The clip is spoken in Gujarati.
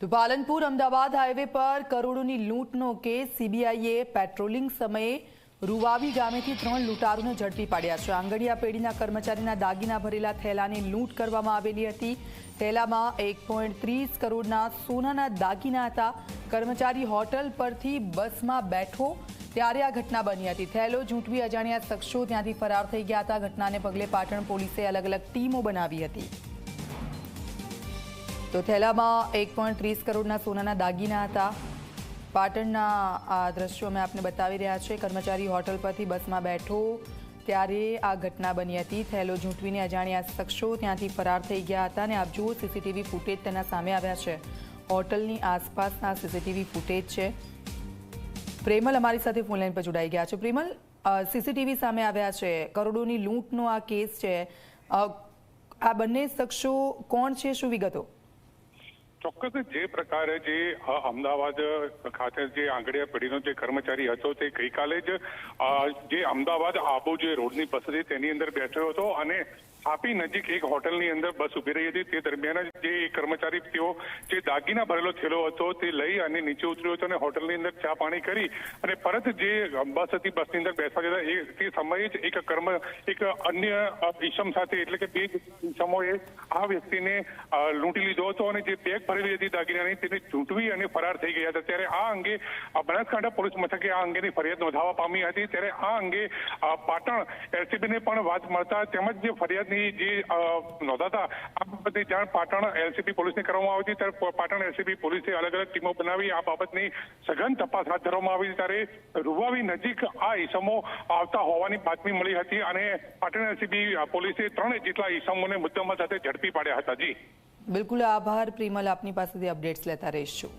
તો પાલનપુર અમદાવાદ હાઈવે પર કરોડોની લૂંટનો કેસ સીબીઆઈએ પેટ્રોલિંગ સમયે રૂવાવી ગામેથી ત્રણ લૂંટારૂને ઝડપી પાડ્યા છે. આંગડિયા પેઢીના કર્મચારીના દાગીના ભરેલા થેલાની લૂંટ કરવામાં આવેલી હતી. થેલામાં એક ત્રીસ કરોડના સોનાના દાગીના હતા. કર્મચારી હોટલ પરથી બસમાં બેઠો ત્યારે આ ઘટના બની હતી. થેલો ઝૂંટવી અજાણ્યા શખ્સો ત્યાંથી ફરાર થઈ ગયા હતા. ઘટનાને પગલે પાટણ પોલીસે અલગ અલગ ટીમો બનાવી હતી. તો થેલામાં એક પોઈન્ટ ત્રીસ કરોડના સોનાના દાગીના હતા. પાટણના આ દ્રશ્યો અમે આપને બતાવી રહ્યા છે કર્મચારી હોટલ પરથી બસમાં બેઠો ત્યારે આ ઘટના બની હતી. થેલો ઝૂંટવીને અજાણ્યા શખ્સો ત્યાંથી ફરાર થઈ ગયા હતા અને આપ જુઓ સીસીટીવી ફૂટેજ તેના સામે આવ્યા છે. હોટલની આસપાસના સીસીટીવી ફૂટેજ છે. પ્રેમલ અમારી સાથે ફોનલાઈન પર જોડાઈ ગયા છે. પ્રેમલ સીસીટીવી સામે આવ્યા છે. કરોડોની લૂંટનો આ કેસ છે. આ બંને શખ્સો કોણ છે? શું વિગતો? ચોક્કસ જે પ્રકારે જે અમદાવાદ ખાતે જે આંગળીયા પેઢીનો જે કર્મચારી હતો તે ગઈકાલે જ જે અમદાવાદ આબુ જે રોડની હતી તેની અંદર બેઠો હતો અને આપી નજીક એક હોટલની અંદર બસ ઊભી રહી હતી. તે દરમિયાન જે કર્મચારી તેઓ જે દાગીના ભરેલો થેલો હતો તે લઈ અને નીચે ઉતર્યો હતો અને હોટલની અંદર ચા પાણી કરી અને પરત જે બસ હતી બસની અંદર બેસવા જતા એ તે સમયે જ એક કર્મ, એક અન્ય ઈસમ સાથે એટલે કે બે ઈસમોએ આ વ્યક્તિને લૂંટી લીધો હતો અને જે બેગ ભરેલી હતી દાગીનાની ચૂંટવી અને ફરાર થઈ ગયા હતા. ત્યારે આ અંગે બનાસકાંઠા પોલીસ મથકે આ અંગેની ફરિયાદ નોંધાવવા પામી હતી. ત્યારે આ અંગે પાટણ એલસીબીને પણ વાત મળતા તેમજ જે ફરિયાદની જે નોંધાતા, આ બાબતની જાણ પાટણ એલસીબી પોલીસને કરવામાં આવી હતી. ત્યારે પાટણ એલસીબી પોલીસે અલગ અલગ ટીમો બનાવી આ બાબતની સઘન તપાસ હાથ ધરવામાં આવી ત્યારે રૂવાવી નજીક આ ઈસમો આવતા હોવાની બાતમી મળી હતી અને પાટણ એલસીબી પોલીસે ત્રણ જેટલા ઈસમોને મુદ્દામાં સાથે ઝડપી પાડ્યા હતા. જી. બિલકુલ આભાર પ્રિમલ આપની પાસેથી અપડેટ્સ લેતા રહીશું.